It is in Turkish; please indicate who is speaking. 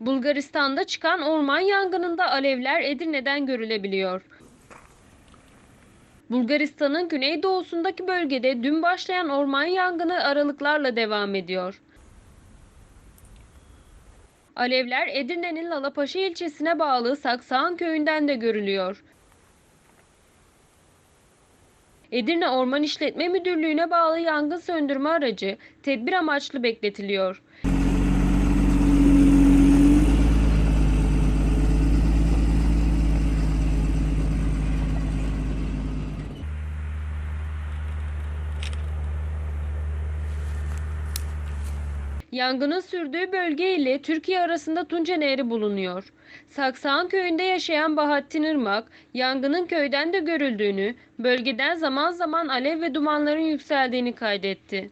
Speaker 1: Bulgaristan'da çıkan orman yangınında alevler Edirne'den görülebiliyor. Bulgaristan'ın güneydoğusundaki bölgede dün başlayan orman yangını aralıklarla devam ediyor. Alevler Edirne'nin Lalapaşa ilçesine bağlı Saksağan köyünden de görülüyor. Edirne Orman İşletme Müdürlüğü'ne bağlı yangın söndürme aracı tedbir amaçlı bekletiliyor. Yangının sürdüğü bölge ile Türkiye arasında Tunca Nehri bulunuyor. Saksağan köyünde yaşayan Bahattin Irmak, yangının köyden de görüldüğünü, bölgeden zaman zaman alev ve dumanların yükseldiğini kaydetti.